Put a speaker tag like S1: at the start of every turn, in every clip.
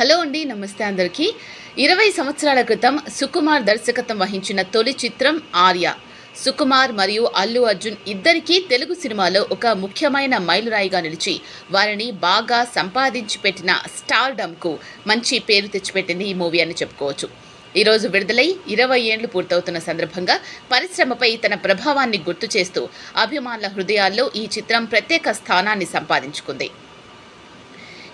S1: Hello అండి నమస్తే అందరికీ. ఇరవై సంవత్సరాల క్రితం సుకుమార్ దర్శకత్వం వహించిన తొలి చిత్రం ఆర్య. సుకుమార్ మరియు అల్లు అర్జున్ ఇద్దరికీ తెలుగు సినిమాలో ఒక ముఖ్యమైన మైలురాయిగా నిలిచి వారిని బాగా సంపాదించి పెట్టిన స్టార్డమ్కు మంచి పేరు తెచ్చిపెట్టింది ఈ మూవీ అని చెప్పుకోవచ్చు. ఈరోజు విడుదలై ఇరవై ఏండ్లు పూర్తవుతున్న సందర్భంగా పరిశ్రమపై తన ప్రభావాన్ని గుర్తు చేస్తూ అభిమానుల హృదయాల్లో ఈ చిత్రం ప్రత్యేక స్థానాన్ని సంపాదించుకుంది.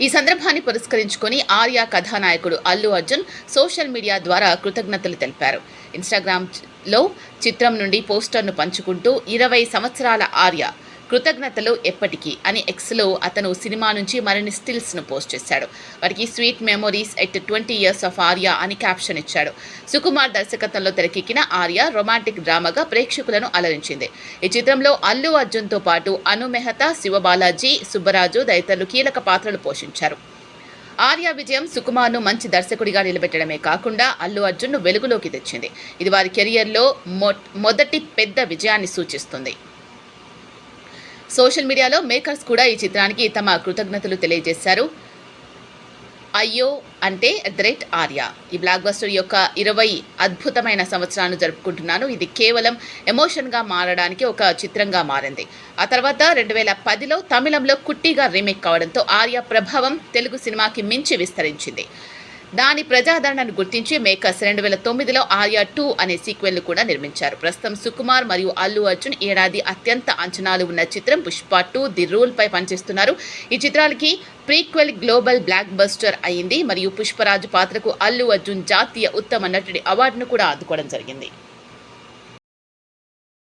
S1: ఈ సందర్భాన్ని పురస్కరించుకొని ఆర్య కథానాయకుడు అల్లు అర్జున్ సోషల్ మీడియా ద్వారా కృతజ్ఞతలు తెలిపారు. ఇన్స్టాగ్రామ్లో చిత్రం నుండి పోస్టర్ను పంచుకుంటూ ఇరవై సంవత్సరాల ఆర్య కృతజ్ఞతలు ఎప్పటికీ అని ఎక్స్లో అతను సినిమా నుంచి మరిన్ని స్టిల్స్ను పోస్ట్ చేశాడు. వారికి sweet memories at twenty years of Arya అని క్యాప్షన్ ఇచ్చాడు. సుకుమార్ దర్శకత్వంలో తెరకెక్కిన ఆర్య రొమాంటిక్ డ్రామాగా ప్రేక్షకులను అలరించింది. ఈ చిత్రంలో అల్లు అర్జున్తో పాటు అను మెహతా శివబాలాజీ సుబ్బరాజు తదితరులు కీలక పాత్రలు పోషించారు. ఆర్య విజయం సుకుమార్ను మంచి దర్శకుడిగా నిలబెట్టడమే కాకుండా అల్లు అర్జున్ను వెలుగులోకి తెచ్చింది. ఇది వారి కెరియర్లో మొ మొదటి పెద్ద విజయాన్ని సూచిస్తుంది. సోషల్ మీడియాలో మేకర్స్ కూడా ఈ చిత్రానికి తమ కృతజ్ఞతలు తెలియజేశారు. అయ్యో అంటే అట్ ద రేట్ ఆర్య. ఈ బ్లాక్ బస్టర్ యొక్క ఇరవై అద్భుతమైన సంవత్సరాలను జరుపుకుంటున్నాను. ఇది కేవలం ఎమోషన్గా మారడానికి ఒక చిత్రంగా మారింది. ఆ తర్వాత రెండు వేల పదిలో తమిళంలో కుట్టిగా రీమేక్ కావడంతో ఆర్య ప్రభావం తెలుగు సినిమాకి మించి విస్తరించింది. దాని ప్రజాదరణను గుర్తించి మేకర్స్ రెండు వేల తొమ్మిదిలో ఆర్యా టూ అనే సీక్వెల్ను కూడా నిర్మించారు. ప్రస్తుతం సుకుమార్ మరియు అల్లు అర్జున్ ఏడాది అత్యంత అంచనాలు ఉన్న చిత్రం పుష్ప టూ ది రూల్పై పనిచేస్తున్నారు. ఈ చిత్రాలకి ప్రీక్వెల్ గ్లోబల్ బ్లాక్ బస్టర్ అయింది మరియు పుష్పరాజు పాత్రకు అల్లు అర్జున్ జాతీయ ఉత్తమ నటుడి అవార్డును కూడా అందుకోవడం జరిగింది.